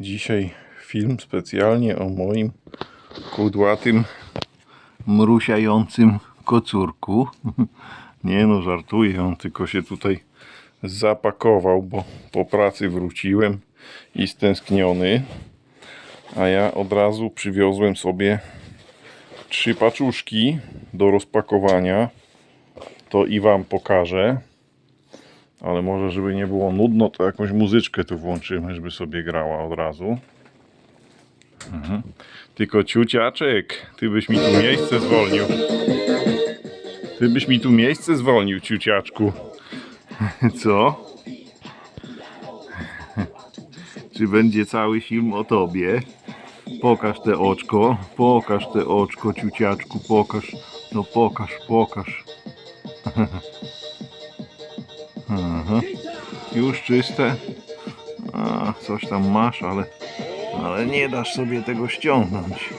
Dzisiaj film specjalnie o moim kudłatym, mrusiającym kocurku. Nie no, żartuję, on tylko się tutaj zapakował, bo po pracy wróciłem i stęskniony. A ja od razu przywiozłem sobie trzy paczuszki do rozpakowania. To i Wam pokażę. Ale może, żeby nie było nudno, to jakąś muzyczkę tu włączymy, żeby sobie grała od razu. Mhm. Tylko ciuciaczek, ty byś mi tu miejsce zwolnił. Ty byś mi tu miejsce zwolnił, ciuciaczku. Co? Czy będzie cały film o tobie? Pokaż te oczko, pokaż te oczko, ciuciaczku, pokaż. No pokaż, pokaż. Już czyste. A, coś tam masz, ale, ale nie dasz sobie tego ściągnąć.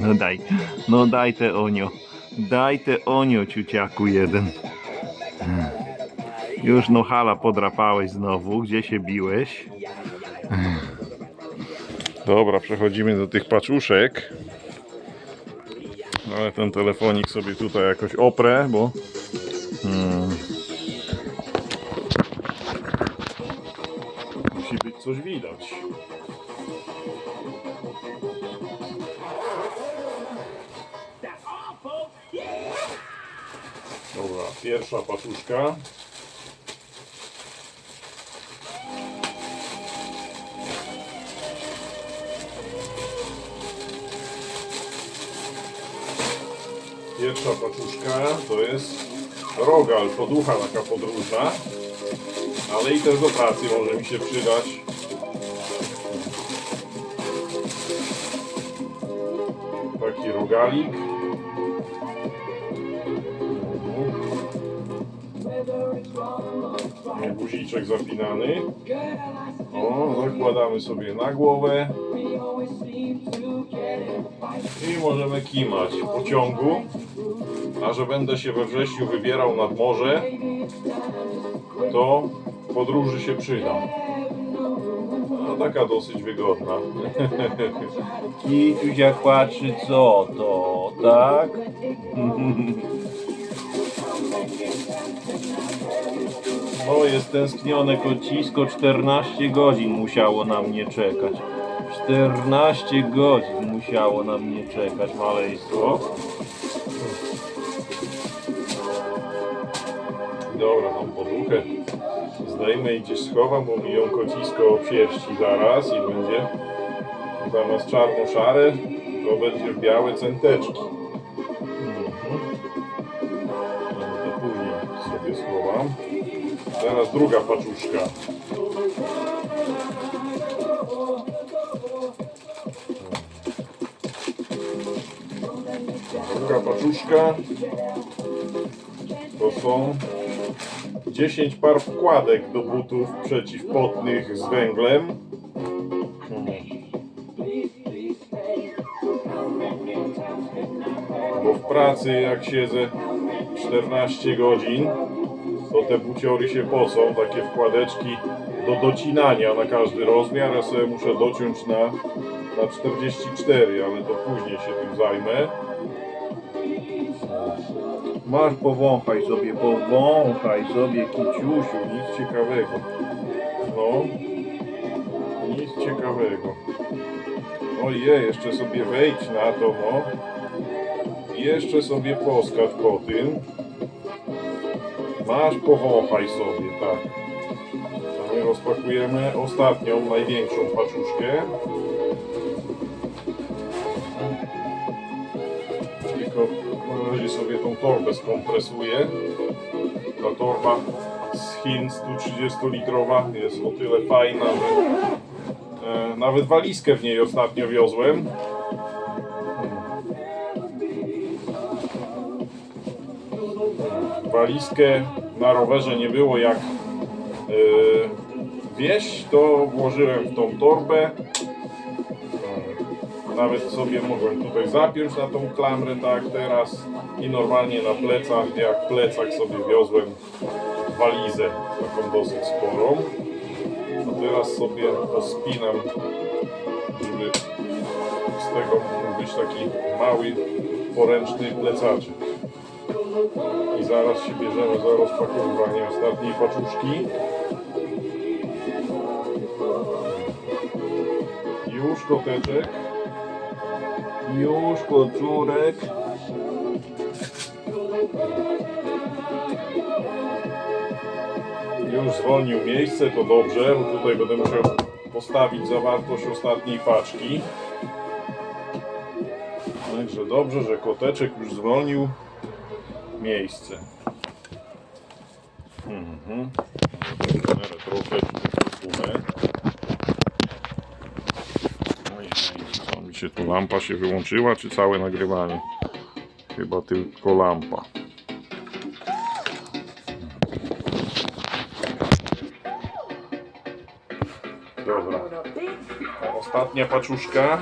No daj, no daj te onio. Daj te onio, ciuciaku jeden. Już no hala podrapałeś znowu. Gdzie się biłeś? Dobra, przechodzimy do tych paczuszek. Ale ten telefonik sobie tutaj jakoś oprę, bo coś widać. Dobra, pierwsza paczuszka. Pierwsza paczuszka to jest rogal, poducha taka podróżna. Ale i też do pracy może mi się przydać. Rogalik. Guziczek zapinany. O, zakładamy sobie na głowę. I możemy kimać po ciągu. A że będę się we wrześniu wybierał nad morze, to podróży się przyda. Taka dosyć wygodna. Kituś jak patrzy co to, tak? O, jest tęsknione kocisko, 14 godzin musiało na mnie czekać. 14 godzin musiało na mnie czekać, maleństwo. Dobra, tą poduchę zdejmę i gdzieś schowam, bo mi ją kocisko obsierści zaraz i będzie zamiast czarno-szare, to będzie białe centeczki. Mhm. To później sobie schowam. Teraz druga paczuszka. Druga paczuszka to są 10 par wkładek do butów przeciwpotnych z węglem. Bo w pracy jak siedzę 14 godzin, to te buciory się pocą, takie wkładeczki do docinania na każdy rozmiar. Ja sobie muszę dociąć na, na 44, ale to później się tym zajmę. Masz powąchaj sobie, powąchaj sobie kiciusiu, nic ciekawego. No, nic ciekawego. Ojej, jeszcze sobie wejdź na to, no. Jeszcze sobie poskacz po tym. Masz powąchaj sobie, tak. My rozpakujemy ostatnią, największą paczuszkę. Tą torbę skompresuję. Ta torba z Chin 130-litrowa jest o tyle fajna, że e, nawet walizkę w niej ostatnio wiozłem. Walizkę na rowerze nie było jak e, wieś, to włożyłem w tą torbę. Nawet sobie mogłem tutaj zapiąć na tą klamrę, tak teraz. I normalnie na plecach, jak plecak sobie wiozłem walizę, taką dosyć sporą. A teraz sobie pospinam, żeby z tego mógł być taki mały, poręczny plecaczek. I zaraz się bierzemy za rozpakowywanie ostatniej paczuszki. Już koteczek. Już kocurek. Już zwolnił miejsce, to dobrze, bo tutaj będę musiał postawić zawartość ostatniej paczki. Także dobrze, że koteczek już zwolnił miejsce. Mhm. Trochę się tu lampa się wyłączyła, czy całe nagrywanie? Chyba tylko lampa. Dobra. Ostatnia paczuszka.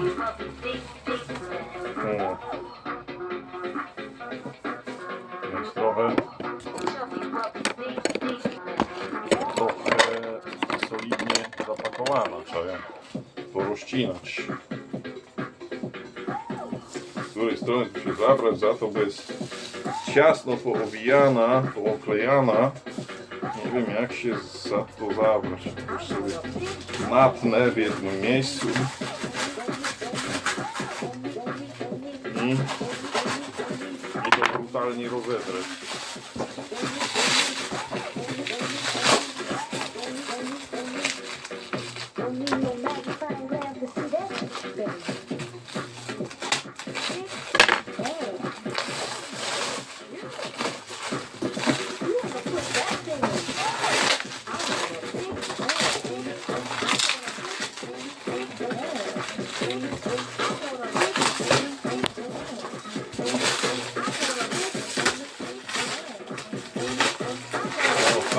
O. Jest trochę, trochę solidnie zapakowana. Trzeba ją porozcinać. Której strony się zabrać za to, bo jest ciasno poowijana, pooklejana. Nie wiem jak się za to zabrać. Już sobie natnę w jednym miejscu. I, i to brutalnie rozedrę.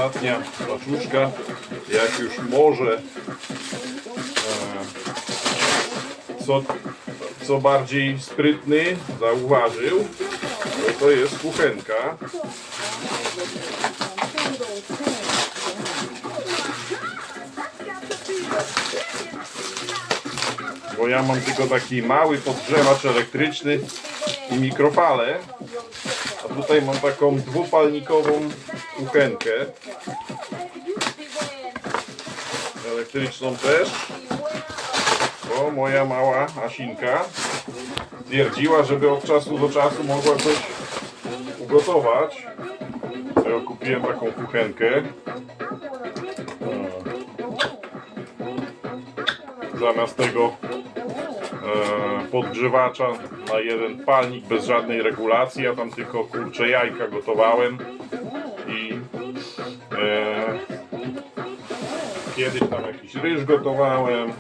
Ostatnia paczuszka, jak już może e, co, co bardziej sprytny zauważył, to, to jest kuchenka. Bo ja mam tylko taki mały podgrzewacz elektryczny i mikrofalę. A tutaj mam taką dwupalnikową kuchenkę. Elektryczną też. Bo moja mała Asinka twierdziła, żeby od czasu do czasu mogła coś ugotować. To ja kupiłem taką kuchenkę. Zamiast tego e, podgrzewacza na jeden palnik bez żadnej regulacji. Ja tam tylko kurcze jajka gotowałem e, kiedyś tam jakiś ryż gotowałem,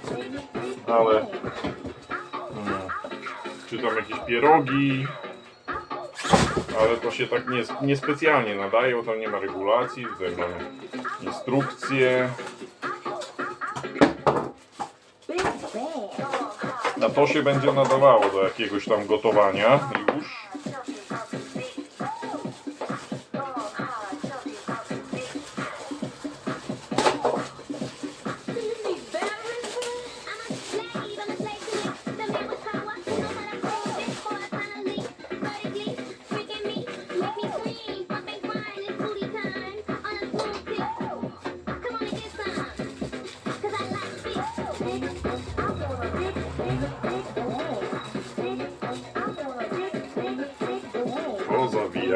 ale mm, czy tam jakieś pierogi. Ale to się tak nie, niespecjalnie nadaje, bo tam nie ma regulacji. Tutaj mamy instrukcje. A to się będzie nadawało do jakiegoś tam gotowania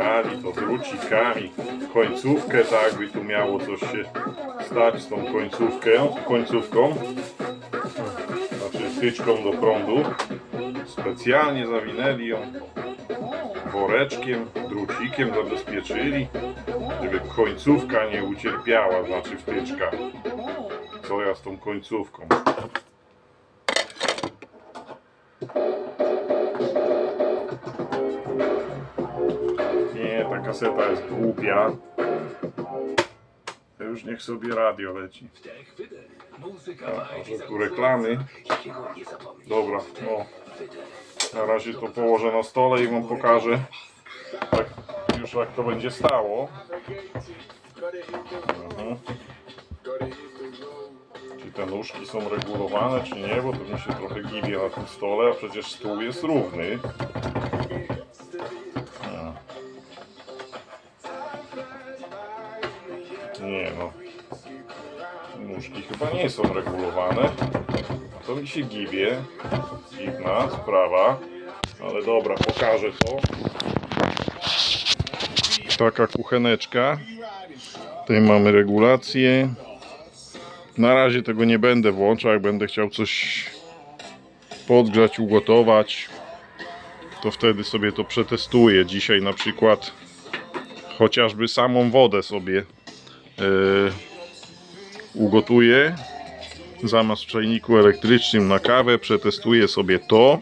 Pozawijali to drucikami. Końcówkę tak jakby tu miało coś się stać z tą końcówkę, końcówką. Znaczy wtyczką do prądu. Specjalnie zawinęli ją woreczkiem, drucikiem zabezpieczyli, żeby końcówka nie ucierpiała, znaczy wtyczka. Co ja z tą końcówką? Kaseta jest głupia. To już niech sobie radio leci. A, może tu reklamy. Dobra, no. Na razie to położę na stole i wam pokażę. Tak, już jak to będzie stało. Mhm. Czy te nóżki są regulowane, czy nie, bo to mi się trochę gibie na tym stole, a przecież stół jest równy. Chyba nie są regulowane. To mi się gibie. Dziwna sprawa. Ale dobra, pokażę to. Taka kucheneczka. Tutaj mamy regulację. Na razie tego nie będę włączał. Jak będę chciał coś podgrzać, ugotować, to wtedy sobie to przetestuję. Dzisiaj na przykład chociażby samą wodę sobie yy, ugotuję zamiast w czajniku elektrycznym na kawę. Przetestuję sobie to,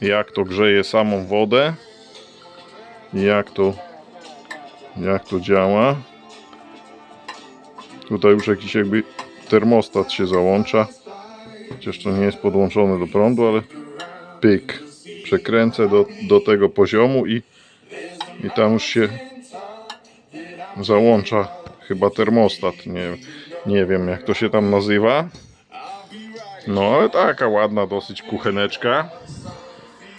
jak to grzeje samą wodę, jak to, jak to działa. Tutaj już jakiś jakby termostat się załącza. Chociaż to nie jest podłączone do prądu, ale pyk. Przekręcę do, do tego poziomu i, i tam już się załącza chyba termostat. Nie, nie wiem jak to się tam nazywa. No ale taka ładna dosyć kucheneczka.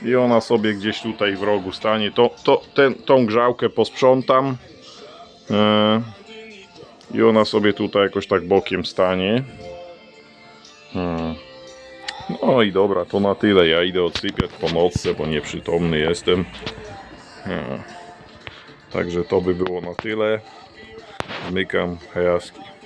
I ona sobie gdzieś tutaj w rogu stanie. To, to, ten, tą grzałkę posprzątam. E, I ona sobie tutaj jakoś tak bokiem stanie. Hmm. No i dobra, to na tyle. Ja idę odsypiać po nocce, bo nieprzytomny jestem. Hmm. Także to by było na tyle. Zmykam, hejaski.